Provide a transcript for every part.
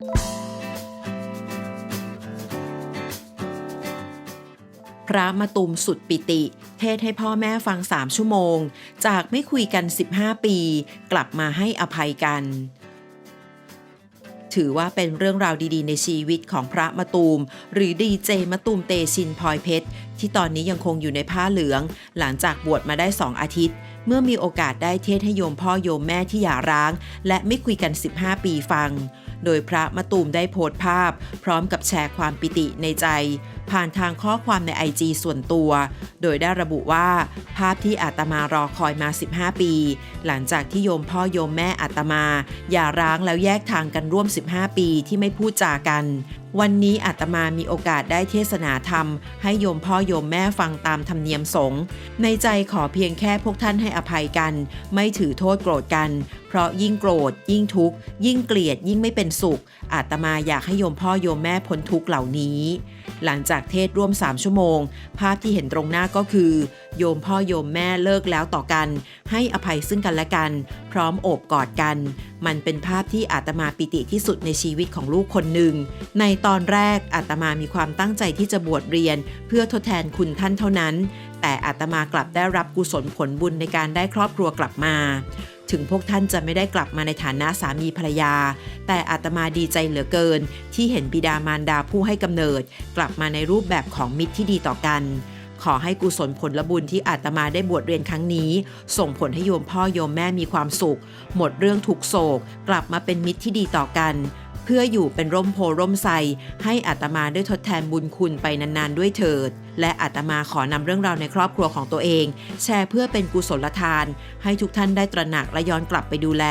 พระมาตุมสุดปิติ เทศให้พ่อแม่ฟังสามชั่วโมง จากไม่คุยกัน 15 ปี กลับมาให้อภัยกัน ถือว่าเป็นเรื่องราวดีๆ ในชีวิตของพระมะตูม หรือดีเจมะตูมเตชินพลอยเพชร ที่ตอนนี้ยังคงอยู่ในผ้าเหลือง หลังจากบวชมาได้2อาทิตย์ เมื่อมีโอกาสได้เทศให้โยมพ่อโยมแม่ที่หย่าร้าง และไม่คุยกัน 15 ปีฟัง โดยพระมะตูมได้โพสต์ภาพ พร้อมกับแชร์ความปิติในใจ ผ่านทางข้อความใน IG ส่วนตัว โดยได้ระบุว่า ภาพที่อาตมารอคอยมา 15 ปี หลังจากที่โยมพ่อโยมแม่อาตมาอย่าร้างแล้วแยกทางกันร่วม 15 ปีที่ไม่พูดจากัน วันนี้อาตมามีโอกาสได้เทศนาธรรม ให้โยมพ่อโยมแม่ฟังตามธรรมเนียมสงฆ์ในใจขอเพียงแค่พวกท่านให้อภัยกัน ไม่ถือโทษโกรธกัน เพราะยิ่งโกรธ ยิ่งทุกข์ ยิ่งเกลียด ยิ่งไม่เป็นสุข อาตมาอยากให้โยมพ่อโยมแม่พ้นทุกข์เหล่านี้ หลังจากเทศร่วม 3 ชั่วโมง ภาพที่เห็นตรงหน้าก็คือ โยมพ่อโยมแม่เลิกแล้วต่อกัน ให้อภัยซึ่งกันและกัน พร้อมโอบกอดกัน มันเป็นภาพที่อาตมาปิติที่สุดในชีวิตของลูกคนหนึ่ง ในตอนแรกอาตมามีความตั้งใจที่จะบวชเรียน เพื่อทดแทนคุณท่านเท่านั้น แต่อาตมากลับได้รับกุศลผลบุญในการได้ครอบครัวกลับมา ถึงพวกท่านจะไม่ได้กลับมาในฐานะสามีภรรยา แต่อาตมาดีใจเหลือเกิน ที่เห็นบิดามารดาผู้ให้กำเนิด กลับมาในรูปแบบของมิตรที่ดีต่อกัน ขอให้กุศลผลบุญที่อาตมาได้บวชเรียนครั้งนี้ ส่งผลให้โยมพ่อโยมแม่มีความสุข หมดเรื่องทุกโศก กลับมาเป็นมิตรที่ดีต่อกัน พื่ออยู่เป็นร่มโพร่มไทรให้อาตมาได้ทดแทนบุญคุณไปนานๆด้วยเถิด และอาตมาขอนำเรื่องราวในครอบครัวของตัวเอง แชร์เพื่อเป็นกุศลทาน ให้ทุกท่านได้ตระหนักและย้อนกลับไปดูแล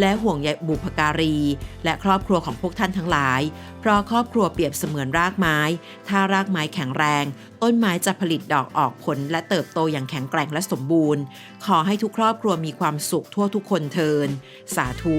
และห่วงใยบุพการี และครอบครัวของพวกท่านทั้งหลาย เพราะครอบครัวเปรียบเสมือนรากไม้ ถ้ารากไม้แข็งแรง ต้นไม้จะผลิตดอกออกผลและเติบโตอย่างแข็งแกร่งและสมบูรณ์ ขอให้ทุกครอบครัวมีความสุขทั่วทุกคนเทิน สาธุ